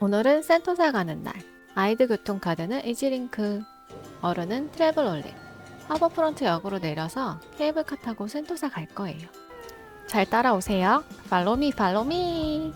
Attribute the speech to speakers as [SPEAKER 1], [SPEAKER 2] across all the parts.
[SPEAKER 1] 오늘은 센토사 가는 날. 아이드 교통카드는 이지링크. 어른은 트래블올릭. 하버프런트 역으로 내려서 케이블카 타고 센토사 갈 거예요. 잘 따라오세요. 팔로미 팔로미.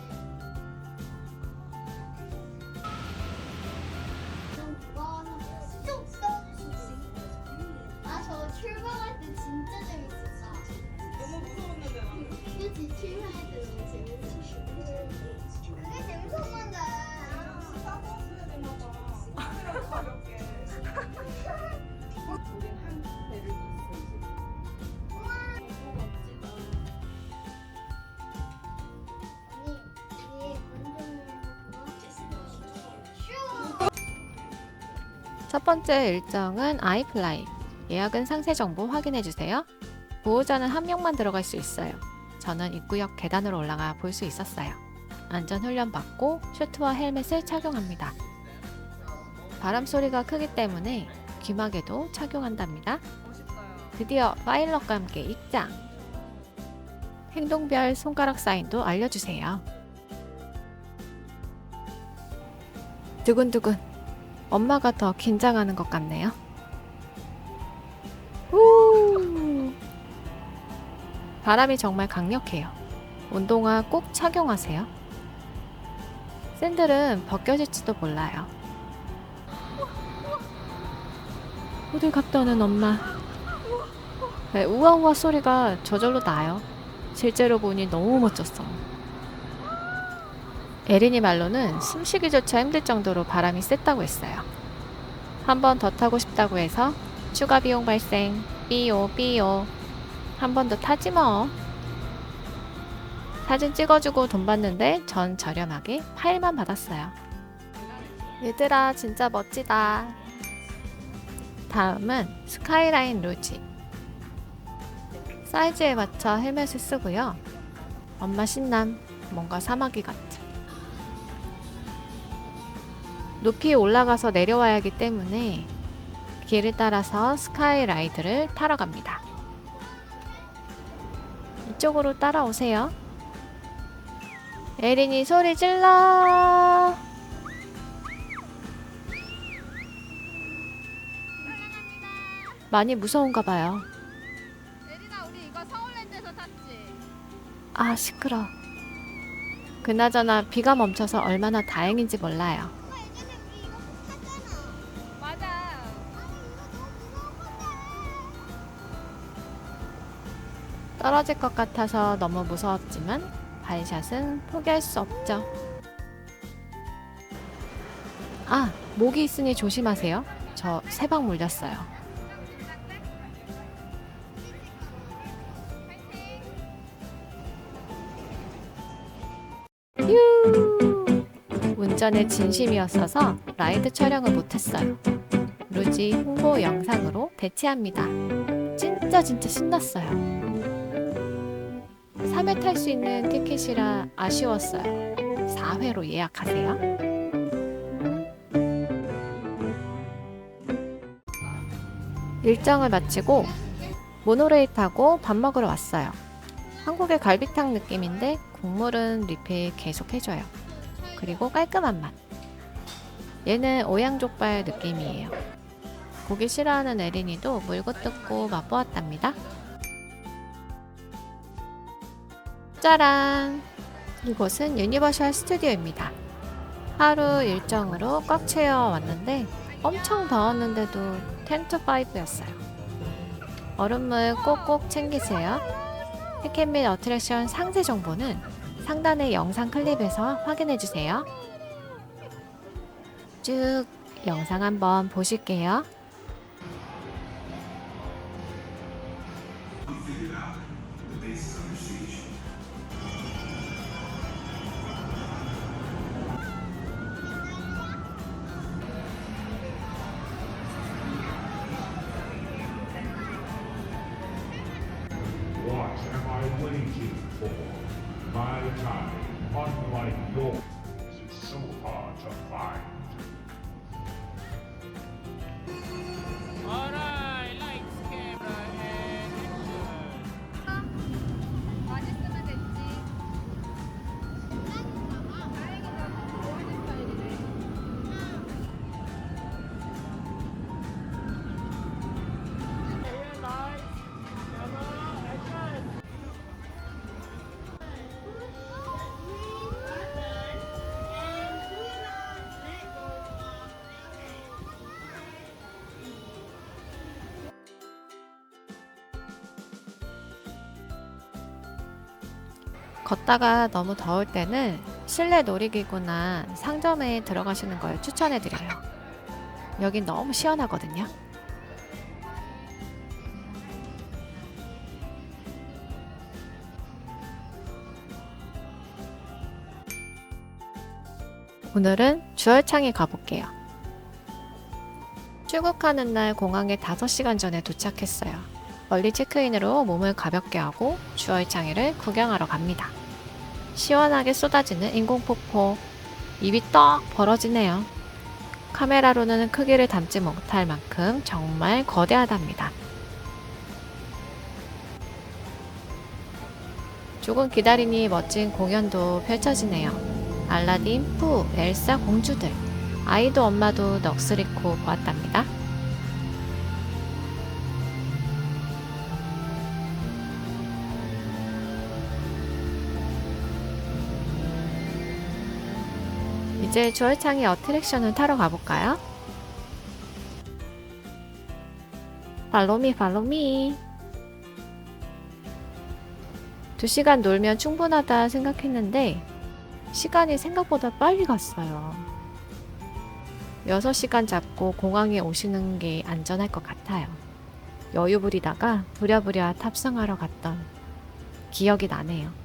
[SPEAKER 1] 첫 번째 일정은 아이플라이. 예약은 상세 정보 확인해 주세요. 보호자는 한 명만 들어갈 수 있어요. 저는 입구역 계단으로 올라가 볼 수 있었어요. 안전 훈련 받고 슈트와 헬멧을 착용합니다. 바람 소리가 크기 때문에 귀마개도 착용한답니다. 드디어 파일럿과 함께 입장. 행동별 손가락 사인도 알려주세요. 두근두근. 엄마가 더 긴장하는 것 같네요. 우! 바람이 정말 강력해요. 운동화 꼭 착용하세요. 샌들은 벗겨질지도 몰라요. 갔다 오는 엄마. 네, 우아우아 소리가 저절로 나요. 실제로 보니 너무 멋졌어. 에린이 말로는 숨쉬기조차 힘들 정도로 바람이 셌다고 했어요. 한 번 더 타고 싶다고 해서 추가 비용 발생. 삐요 삐요. 한 번 더 타지 뭐. 사진 찍어주고 돈 받는데 전 저렴하게 파일만 받았어요. 얘들아 진짜 멋지다. 다음은 스카이라인 루지. 사이즈에 맞춰 헬멧을 쓰고요. 엄마 신남. 뭔가 사마귀 같은. 높이 올라가서 내려와야 하기 때문에 길을 따라서 스카이라이드를 타러 갑니다. 이쪽으로 따라오세요. 에린이 소리 질러! 많이 무서운가 봐요.
[SPEAKER 2] 예린아 우리 이거 서울랜드에서 탔지?
[SPEAKER 1] 아, 시끄러. 그나저나 비가 멈춰서 얼마나 다행인지 몰라요. 떨어질 것 같아서 너무 무서웠지만 발샷은 포기할 수 없죠. 아, 모기 있으니 조심하세요. 저 세 방 물렸어요. 휴! 운전에 진심이었어서 라이드 촬영을 못했어요. 루지 홍보 영상으로 대체합니다. 진짜 진짜 신났어요. 3회 탈 수 있는 티켓이라 아쉬웠어요. 4회로 예약하세요. 일정을 마치고 모노레일 타고 밥 먹으러 왔어요. 한국의 갈비탕 느낌인데 국물은 리필 계속 해줘요. 그리고 깔끔한 맛. 얘는 오양족발 느낌이에요. 고기 싫어하는 에린이도 물고 뜯고 맛보았답니다. 짜란! 이곳은 유니버셜 스튜디오입니다. 하루 일정으로 꽉 채워 왔는데 엄청 더웠는데도 텐트 5였어요. 얼음물 꼭꼭 챙기세요. 티켓 및 어트랙션 상세 정보는 상단의 영상 클립에서 확인해 주세요. 쭉 영상 한번 보실게요.
[SPEAKER 3] Waiting for? My time, unlike yours, is so hard to find.
[SPEAKER 2] Alright
[SPEAKER 1] 걷다가 너무 더울 때는 실내 놀이기구나 상점에 들어가시는 걸 추천해 드려요. 여긴 너무 시원하거든요. 오늘은 주얼창에 가볼게요. 출국하는 날 공항에 5시간 전에 도착했어요. 멀리 체크인으로 몸을 가볍게 하고 주얼창회를 구경하러 갑니다. 시원하게 쏟아지는 인공폭포. 입이 떡 벌어지네요. 카메라로는 크기를 담지 못할 만큼 정말 거대하답니다. 조금 기다리니 멋진 공연도 펼쳐지네요. 알라딘, 푸, 엘사 공주들. 아이도 엄마도 넋을 잃고 보았답니다. 이제 주얼창의 어트랙션을 타러 가볼까요? 팔로미 팔로미 2시간 놀면 충분하다 생각했는데 시간이 생각보다 빨리 갔어요. 6시간 잡고 공항에 오시는 게 안전할 것 같아요. 여유 부리다가 부랴부랴 탑승하러 갔던 기억이 나네요.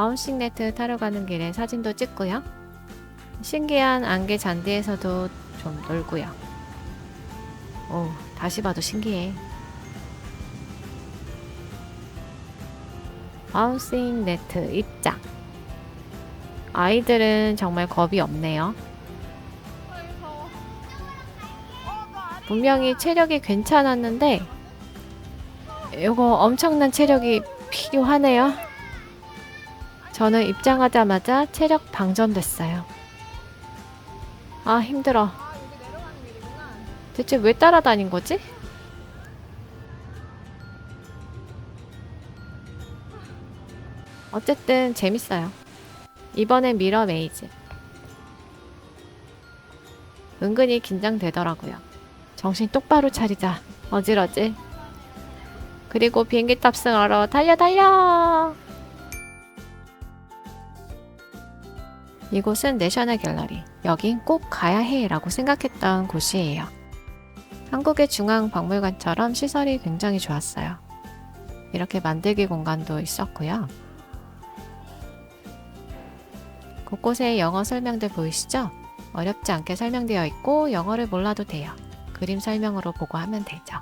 [SPEAKER 1] 바운싱 네트 타러 가는 길에 사진도 찍고요. 신기한 안개 잔디에서도 좀 놀고요. 오, 다시 봐도 신기해. 바운싱 네트 입장. 아이들은 정말 겁이 없네요. 분명히 체력이 괜찮았는데, 이거 엄청난 체력이 필요하네요. 저는 입장하자마자 체력 방전됐어요. 아, 힘들어. 대체 왜 따라다닌 거지? 어쨌든 재밌어요. 이번엔 미러 메이즈. 은근히 긴장되더라고요. 정신 똑바로 차리자. 어질어질. 그리고 비행기 탑승하러 달려 달려! 이곳은 내셔널 갤러리. 여긴 꼭 가야 해 라고 생각했던 곳이에요. 한국의 중앙박물관처럼 시설이 굉장히 좋았어요. 이렇게 만들기 공간도 있었고요. 곳곳에 영어 설명들 보이시죠? 어렵지 않게 설명되어 있고 영어를 몰라도 돼요. 그림 설명으로 보고 하면 되죠.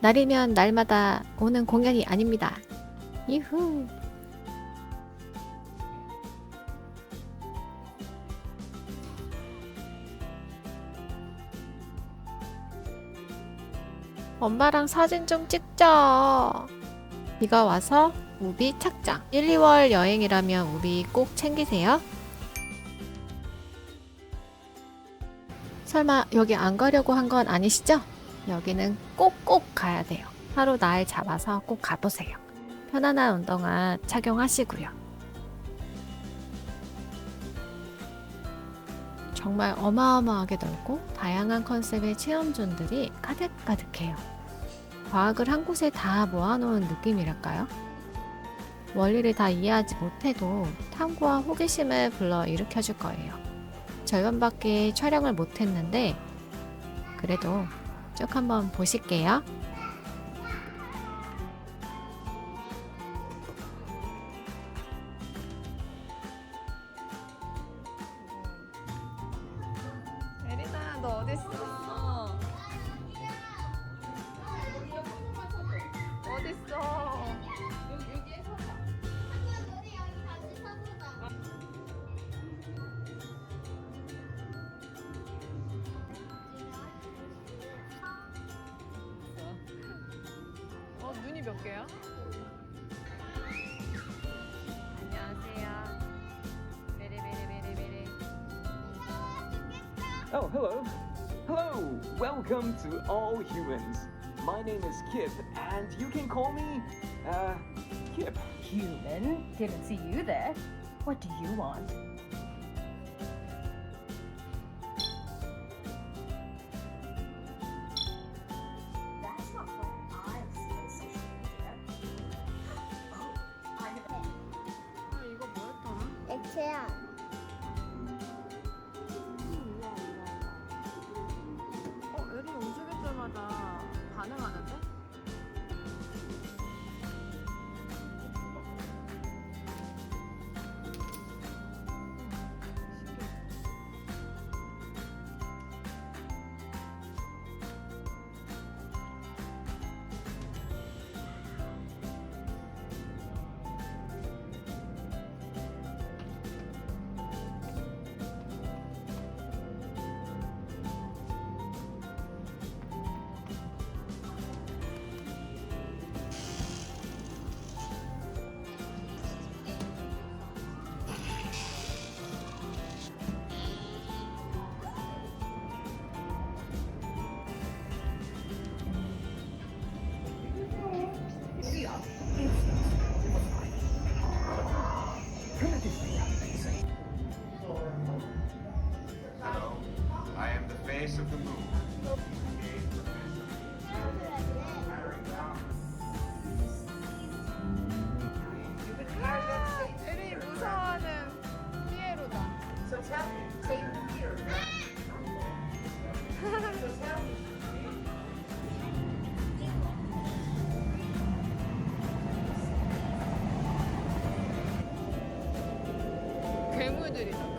[SPEAKER 1] 날이면 날마다 오는 공연이 아닙니다. 이후. 엄마랑 사진 좀 찍자. 비가 와서 우비 착장. 1, 2월 여행이라면 우비 꼭 챙기세요. 설마 여기 안 가려고 한 건 아니시죠? 여기는 꼭꼭 가야 돼요. 하루 날 잡아서 꼭 가보세요. 편안한 운동화 착용하시고요. 정말 어마어마하게 넓고 다양한 컨셉의 체험존들이 가득가득해요. 과학을 한 곳에 다 모아놓은 느낌이랄까요? 원리를 다 이해하지 못해도 탐구와 호기심을 불러 일으켜줄 거예요. 절반밖에 촬영을 못했는데 그래도 쭉 한번 보실게요. 다시 올게요. 안녕하세요. 베레베레베레베레.
[SPEAKER 4] Oh, hello. Hello. Welcome to All Humans. My name is Kip, and you can call me, uh, Kip.
[SPEAKER 5] Human, didn't see you there. What do you want?
[SPEAKER 2] 괴물들이다,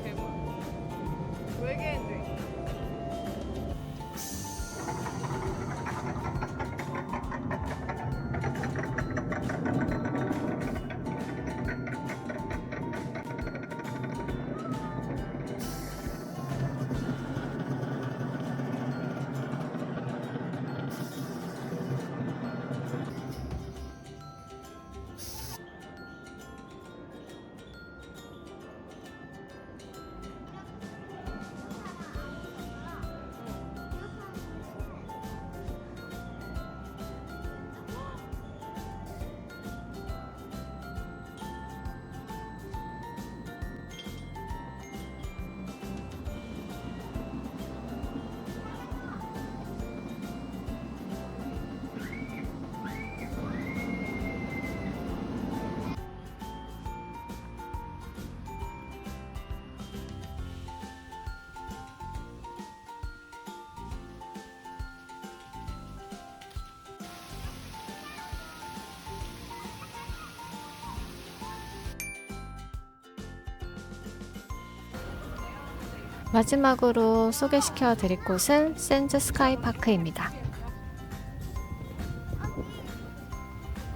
[SPEAKER 1] 마지막으로 소개시켜 드릴 곳은 샌즈 스카이 파크입니다.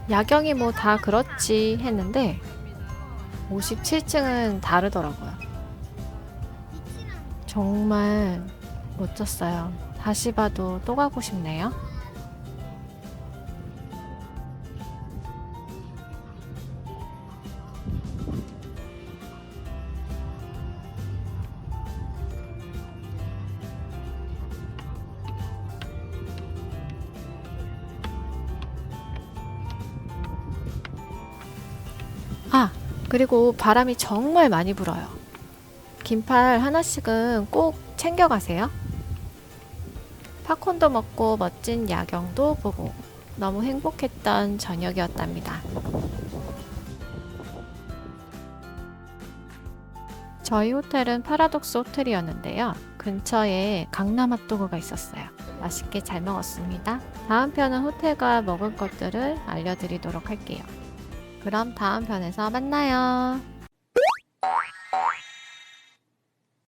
[SPEAKER 1] 야경이 뭐 다 그렇지 했는데 57층은 다르더라고요. 정말 멋졌어요. 다시 봐도 또 가고 싶네요. 그리고 바람이 정말 많이 불어요. 긴팔 하나씩은 꼭 챙겨가세요. 팝콘도 먹고 멋진 야경도 보고 너무 행복했던 저녁이었답니다. 저희 호텔은 파라독스 호텔이었는데요. 근처에 강남 핫도그가 있었어요. 맛있게 잘 먹었습니다. 다음 편은 호텔과 먹을 것들을 알려드리도록 할게요. 그럼 다음 편에서 만나요.